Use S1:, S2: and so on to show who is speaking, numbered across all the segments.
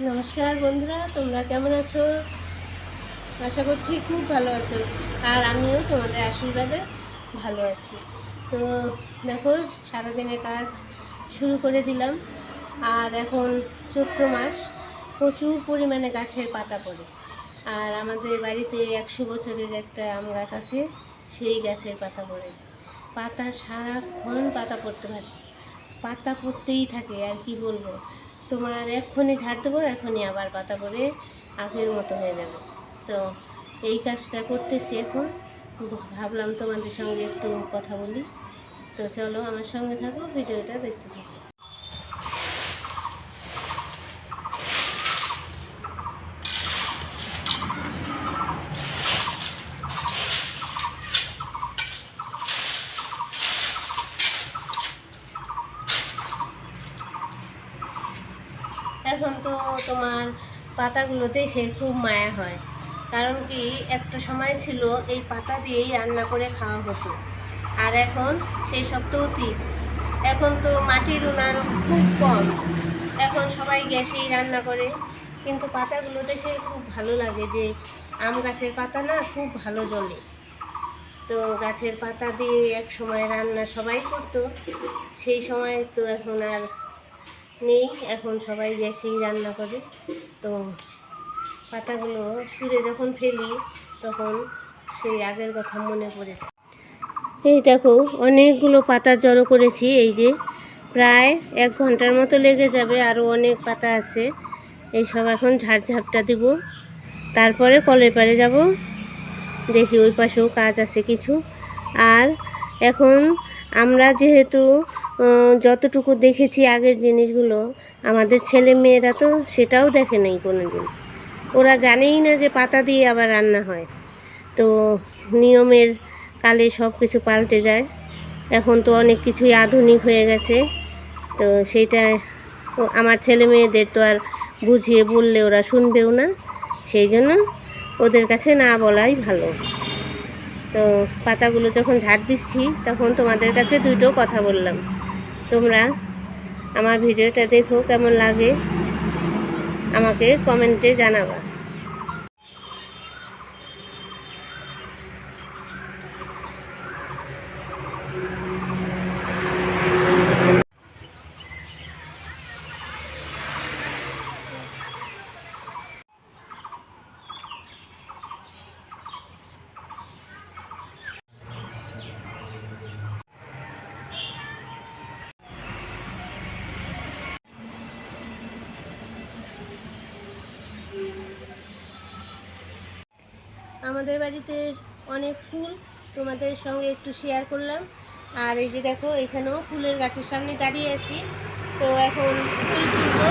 S1: নমস্কার বন্ধুরা, তোমরা কেমন আছো? আশা করছি খুব ভালো আছো, আর আমিও তোমাদের আশীর্বাদে ভালো আছি। তো দেখো, সারাদিনের কাজ শুরু করে দিলাম, আর এখন চৈত্র মাস, প্রচুর পরিমাণে গাছের পাতা পড়ে। আর আমাদের বাড়িতে একশো বছরের একটা আম গাছ আছে, সেই গাছের পাতা পড়ে। পাতা সারাক্ষণ পাতা পড়তে পারে পাতা পড়তেই থাকে, আর কি বলব? তোমার এক্ষুনি ঝাড় দেবো এখনই আবার পাতা পরে আগের মতো হয়ে যাবে। তো এই কাজটা করতেছি এখন। ভাবলাম তোমাদের সঙ্গে একটু কথা বলি। তো চলো আমার সঙ্গে থাকো, ভিডিওটা দেখতে থাকো। এখন তো তোমার পাতাগুলো দেখে খুব মায়া হয়। কারণ কি, একটা সময় ছিল এই পাতা দিয়েই রান্না করে খাওয়া হতো। আর এখন সেই সব তো অতীত। এখন তো মাটির উনান খুব কম। এখন সবাই গ্যাসেই রান্না করে। কিন্তু পাতাগুলো দেখে খুব ভালো লাগে যে আম গাছের পাতা না খুব ভালো জ্বলে তো গাছের পাতা দিয়ে এক সময় রান্না সবাই করতো। সেই সময় তো এখন আর নেই, এখন সবাই গ্যাসেই রান্না করে। তো পাতাগুলো সুরে যখন ফেলি, তখন সেই আগের কথা মনে পড়ে এই দেখো, অনেকগুলো পাতা জড়ো করেছি, এই যে প্রায় এক ঘণ্টার মতো লেগে যাবে আরও অনেক পাতা আছে। এই সব এখন ঝাড়ঝাপটা দিব। তারপরে কলের পাড়ে যাব। দেখি ওই পাশেও কাজ আছে কিছু। আর এখন আমরা যেহেতু যতটুকু দেখেছি আগের জিনিসগুলো, আমাদের ছেলে মেয়েরা তো সেটাও দেখে নেই কোনো দিন ওরা জানেই না যে পাতা দিয়ে আবার রান্না হয়। তো নিয়মের কালে সব কিছু পাল্টে যায়। এখন তো অনেক কিছুই আধুনিক হয়ে গেছে। তো সেইটা আমার ছেলে মেয়েদের তো আর বুঝিয়ে বললে ওরা শুনবেও না। সেই জন্য ওদের কাছে না বলাই ভালো। তো পাতাগুলো যখন ঝাড় দিচ্ছি, তখন তোমাদের কাছে দুটো কথা বললাম। তোমরা আমার ভিডিওটা দেখো কেমন লাগে। আমাকে কমেন্টে জানাবা। আমাদের বাড়িতে অনেক ফুল, তোমাদের সঙ্গে একটু শেয়ার করলাম। আর এই যে দেখো, এখানেও ফুলের গাছের সামনে দাঁড়িয়ে আছি। তো এখন ফুল তুলবো।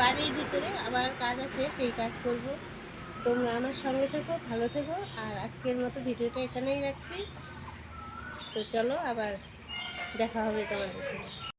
S1: বাড়ির ভিতরে আবার কাজ আছে, সেই কাজ করব। তোমরা আমার সঙ্গে থেকো, ভালো থেকো। আর আজকের মতো ভিডিওটা এখানেই রাখছি। তো চলো আবার দেখা হবে তোমাদের সাথে